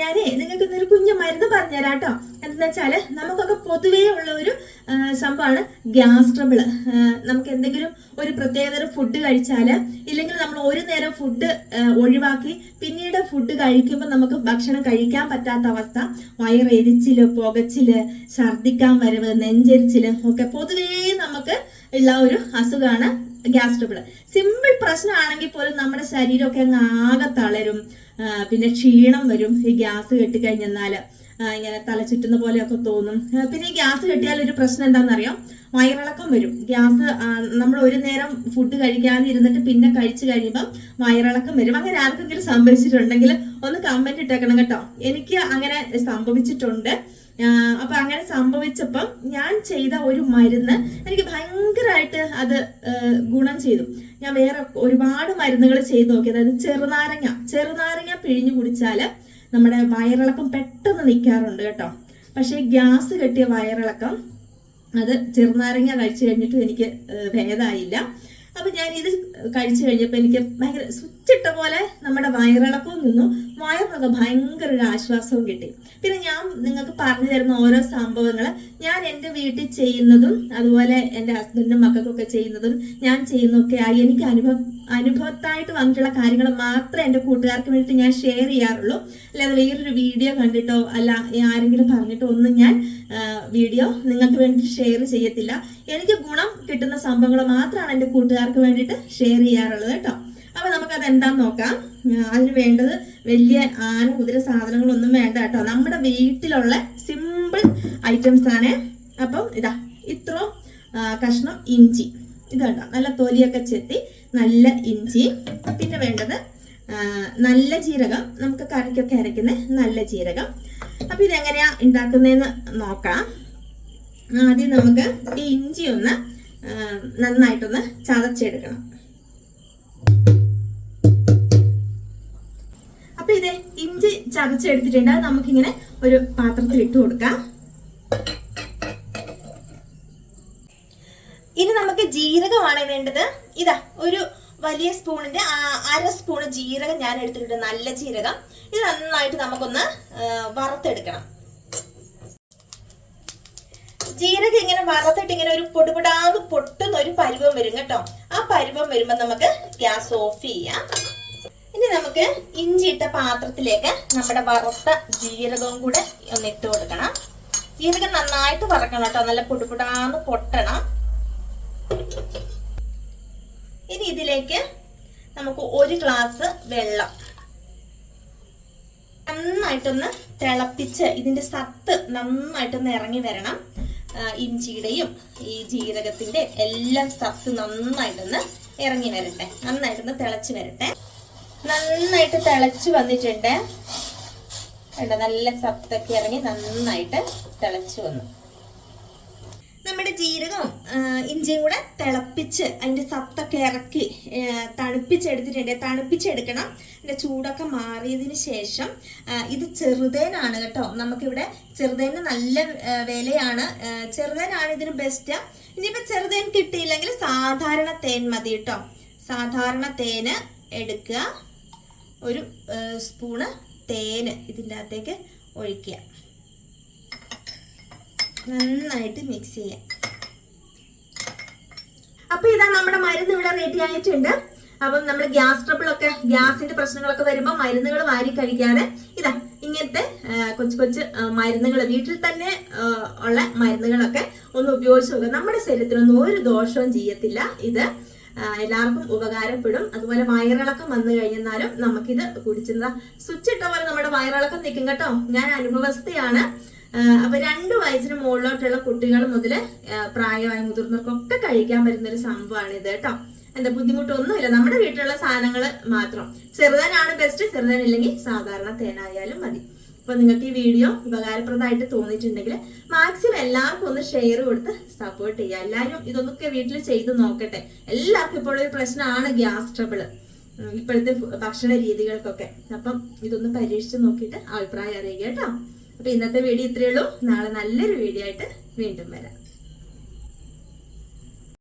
ഞാനേ നിങ്ങൾക്ക് ഇന്നൊരു കുഞ്ഞു മരുന്ന് പറഞ്ഞുതരാം കേട്ടോ എന്താ വെച്ചാൽ നമുക്കൊക്കെ പൊതുവേ ഉള്ള ഒരു സംഭവമാണ് ഗ്യാസ് ട്രബിൾ നമുക്ക് എന്തെങ്കിലും ഒരു പ്രത്യേകതരം ഫുഡ് കഴിച്ചാൽ ഇല്ലെങ്കിൽ നമ്മൾ ഒരു നേരം ഫുഡ് ഒഴിവാക്കി പിന്നീട് ഫുഡ് കഴിക്കുമ്പോൾ നമുക്ക് ഭക്ഷണം കഴിക്കാൻ പറ്റാത്ത അവസ്ഥ. വയറെരിച്ചിൽ പുകച്ചിൽ ഛർദിക്കാൻ വരവ് നെഞ്ചരിച്ചിൽ ഒക്കെ പൊതുവേ നമുക്ക് ഉള്ള ഒരു അസുഖമാണ് ഗ്യാസ് ട്രബിൾ സിമ്പിൾ പ്രശ്നമാണെങ്കിൽ പോലും നമ്മുടെ ശരീരമൊക്കെ അങ്ങ് ആകെ തളരും. പിന്നെ ക്ഷീണം വരും. ഈ ഗ്യാസ് കെട്ടിക്കഴിഞ്ഞെന്നാൽ ഇങ്ങനെ തല ചുറ്റുന്ന പോലെയൊക്കെ തോന്നും. പിന്നെ ഈ ഗ്യാസ് കെട്ടിയാൽ ഒരു പ്രശ്നം എന്താണെന്നറിയാം? വയറിളക്കം വരും. ഗ്യാസ് നമ്മൾ ഒരു നേരം ഫുഡ് കഴിക്കാതെ ഇരുന്നിട്ട് പിന്നെ കഴിച്ചു കഴിയുമ്പം വയറിളക്കം വരും. അങ്ങനെ ആർക്കെങ്കിലും സംഭവിച്ചിട്ടുണ്ടെങ്കിൽ ഒന്ന് കമന്റ് ഇട്ടേക്കണം കേട്ടോ. എനിക്ക് അങ്ങനെ സംഭവിച്ചിട്ടുണ്ട്. അപ്പൊ അങ്ങനെ സംഭവിച്ചപ്പം ഞാൻ ചെയ്ത ഒരു മരുന്ന് എനിക്ക് ഭയങ്കരമായിട്ട് അത് ഗുണം ചെയ്തു. ഞാൻ വേറെ ഒരുപാട് മരുന്നുകൾ ചെയ്ത് നോക്കി. അതായത് ചെറുനാരങ്ങ ചെറുനാരങ്ങ പിഴിഞ്ഞു കുടിച്ചാൽ നമ്മുടെ വയറിളക്കം പെട്ടെന്ന് നിൽക്കാറുണ്ട് കേട്ടോ. പക്ഷേ ഗ്യാസ് കെട്ടിയ വയറിളക്കം അത് ചെറുനാരങ്ങ കഴിച്ചു കഴിഞ്ഞിട്ട് എനിക്ക് ഭേദമായില്ല അപ്പൊ ഞാൻ ഇത് കഴിച്ചു കഴിഞ്ഞപ്പോൾ എനിക്ക് ഭയങ്കര സ്വിച്ചിട്ട പോലെ നമ്മുടെ വയറിളക്കവും നിന്നു. വയറിനൊക്കെ ഭയങ്കര ഒരു ആശ്വാസവും കിട്ടി. പിന്നെ ഞാൻ നിങ്ങൾക്ക് പറഞ്ഞു തരുന്ന ഓരോ സംഭവങ്ങൾ ഞാൻ എന്റെ വീട്ടിൽ ചെയ്യുന്നതും അതുപോലെ എന്റെ ഹസ്ബൻഡും മക്കൾക്കൊക്കെ ചെയ്യുന്നതും ഞാൻ ചെയ്യുന്നതൊക്കെ ആയി എനിക്ക് അനുഭവം അനുഭവത്തായിട്ട് വന്നിട്ടുള്ള കാര്യങ്ങൾ മാത്രമേ എന്റെ കൂട്ടുകാർക്ക് വേണ്ടിയിട്ട് ഞാൻ ഷെയർ ചെയ്യാറുള്ളൂ. അല്ലാതെ വേറൊരു വീഡിയോ കണ്ടിട്ടോ അല്ല ആരെങ്കിലും പറഞ്ഞിട്ടോ ഒന്നും ഞാൻ വീഡിയോ നിങ്ങൾക്ക് വേണ്ടി ഷെയർ ചെയ്യത്തില്ല. എനിക്ക് ഗുണം കിട്ടുന്ന സംഭവങ്ങൾ മാത്രമാണ് എന്റെ കൂട്ടുകാർക്ക് വേണ്ടിയിട്ട് ഷെയർ ചെയ്യാറുള്ളത് കേട്ടോ. അപ്പൊ നമുക്കത് എന്താന്ന് നോക്കാം അതിന് വേണ്ടത് വലിയ ആന കുതിര സാധനങ്ങളൊന്നും വേണ്ട കേട്ടോ. നമ്മുടെ വീട്ടിലുള്ള സിമ്പിൾ ഐറ്റംസ് ആണ്. അപ്പം ഇതാ ഇത്ര കഷ്ണം ഇഞ്ചി. ഇത് നല്ല തൊലിയൊക്കെ ചെത്തി നല്ല ഇഞ്ചി. പിന്നെ വേണ്ടത് നല്ല ജീരകം. നമുക്ക് കറിക്കൊക്കെ അരയ്ക്കുന്ന നല്ല ജീരകം. അപ്പൊ ഇതെങ്ങനെയാ ഉണ്ടാക്കുന്നതെന്ന് നോക്കാം. ആദ്യം നമുക്ക് ഈ ഇഞ്ചി ഒന്ന് നന്നായിട്ടൊന്ന് ചതച്ചെടുക്കണം. ഇത് ഇഞ്ചി ചതച്ചെടുത്തിട്ടുണ്ട്. അത് നമുക്കിങ്ങനെ ഒരു പാത്രത്തിൽ ഇട്ട് കൊടുക്കാം. ഇനി നമുക്ക് ജീരകമാണ് വേണ്ടത്. ഇതാ ഒരു വലിയ സ്പൂണിന്റെ അര സ്പൂൺ ജീരകം ഞാൻ എടുത്തിട്ടുണ്ട്. നല്ല ജീരകം. ഇത് നന്നായിട്ട് നമുക്കൊന്ന് വറുത്തെടുക്കണം. ജീരകം ഇങ്ങനെ വറുത്തിട്ട് ഇങ്ങനെ ഒരു പൊടിപൊടാന്ന് പൊട്ടുന്ന ഒരു പരുവം വരും കേട്ടോ. ആ പരുവം വരുമ്പോൾ നമുക്ക് ഗ്യാസ് ഓഫ് ചെയ്യാം. ഇനി നമുക്ക് ഇഞ്ചി ഇട്ട പാത്രത്തിലേക്ക് നമ്മുടെ വറുത്ത ജീരകവും കൂടെ ഒന്ന് ഇട്ട് കൊടുക്കണം. ജീരകം നന്നായിട്ട് വറക്കണം കേട്ടോ. നല്ല പുടുപുടാന്ന് പൊട്ടണം. ഇനി ഇതിലേക്ക് നമുക്ക് ഒരു ഗ്ലാസ് വെള്ളം നന്നായിട്ടൊന്ന് തിളപ്പിച്ച് ഇതിന്റെ സത്ത് നന്നായിട്ടൊന്ന് ഇറങ്ങി വരണം. ഇഞ്ചിയുടെയും ഈ ജീരകത്തിന്റെ എല്ലാം സത്ത് നന്നായിട്ടൊന്ന് ഇറങ്ങി വരട്ടെ. നന്നായിട്ടൊന്ന് തിളച്ച് വരട്ടെ. നന്നായിട്ട് തിളച്ച് വന്നിട്ടുണ്ട്. കണ്ടോ നല്ല സത്തൊക്കെ ഇറങ്ങി നന്നായിട്ട് തിളച്ച് വന്നു. നമ്മുടെ ജീരകവും ഇഞ്ചിയും കൂടെ തിളപ്പിച്ച് അതിന്റെ സത്തൊക്കെ ഇറക്കി തണുപ്പിച്ചെടുത്തിട്ടുണ്ട്. തണുപ്പിച്ചെടുക്കണം. അതിന്റെ ചൂടൊക്കെ മാറിയതിന് ശേഷം ഇത് ചെറുതേനാണ് കേട്ടോ. നമുക്കിവിടെ ചെറുതേന് നല്ല വിലയാണ്. ചെറുതേനാണ് ഇതിന് ബെസ്റ്റ് ഇനിയിപ്പോ ചെറുതേൻ കിട്ടിയില്ലെങ്കിൽ സാധാരണ തേൻ മതി കേട്ടോ. സാധാരണ തേന് എടുക്കുക. ഒരു സ്പൂണ് തേന് ഇതിന്റെ അകത്തേക്ക് ഒഴിക്കുക. നന്നായിട്ട് മിക്സ് ചെയ്യാം അപ്പൊ ഇതാ നമ്മുടെ മരുന്ന് ഇവിടെ റെഡി ആയിട്ടുണ്ട്. അപ്പം നമ്മൾ ഗ്യാസ് ട്രബിളൊക്കെ ഗ്യാസിന്റെ പ്രശ്നങ്ങളൊക്കെ വരുമ്പോൾ മരുന്നുകൾ വാരി കഴിക്കാതെ ഇതാ ഇങ്ങനത്തെ കൊച്ചു കൊച്ചു മരുന്നുകൾ വീട്ടിൽ തന്നെ ഉള്ള മരുന്നുകളൊക്കെ ഒന്ന് ഉപയോഗിച്ച് നോക്കുക. നമ്മുടെ ശരീരത്തിനൊന്നും ഒരു ദോഷവും ചെയ്യത്തില്ല. ഇത് എല്ലാവർക്കും ഉപകാരപ്പെടും. അതുപോലെ വയറിളക്കം വന്നു കഴിഞ്ഞാലും നമുക്കിത് കുടിച്ചതാ സ്വിച്ച് ഇട്ട പോലെ നമ്മുടെ വയറിളക്കം നിൽക്കും കേട്ടോ. ഞാൻ അനുഭവസ്ഥയാണ് അപ്പൊ രണ്ട് വയസ്സിന് മുകളിലോട്ടുള്ള കുട്ടികൾ മുതൽ പ്രായമായ മുതിർന്നവർക്കൊക്കെ കഴിക്കാൻ പറ്റുന്ന ഒരു സംഭവമാണ് ഇത് കേട്ടോ. എന്താ ബുദ്ധിമുട്ടൊന്നുമില്ല. നമ്മുടെ വീട്ടിലുള്ള സാധനങ്ങൾ മാത്രം. ചെറുതാനാണ് ബെസ്റ്റ് ചെറുതാനില്ലെങ്കിൽ സാധാരണ തേനായാലും മതി. അപ്പൊ നിങ്ങൾക്ക് ഈ വീഡിയോ ഉപകാരപ്രദമായിട്ട് തോന്നിയിട്ടുണ്ടെങ്കിൽ മാക്സിമം എല്ലാവർക്കും ഒന്ന് ഷെയർ കൊടുത്ത് സപ്പോർട്ട് ചെയ്യുക. എല്ലാവരും ഇതൊന്നൊക്കെ വീട്ടിൽ ചെയ്ത് നോക്കട്ടെ. എല്ലാവർക്കും ഇപ്പോൾ ഒരു പ്രശ്നമാണ് ഗ്യാസ് ട്രബിൾ ഇപ്പോഴത്തെ ഭക്ഷണ രീതികൾക്കൊക്കെ. അപ്പം ഇതൊന്ന് പരീക്ഷിച്ച് നോക്കിയിട്ട് അഭിപ്രായം അറിയുക കേട്ടോ. അപ്പൊ ഇന്നത്തെ വീഡിയോ ഇത്രയേ ഉള്ളൂ. നാളെ നല്ലൊരു വീഡിയോ ആയിട്ട് വീണ്ടും വരാം.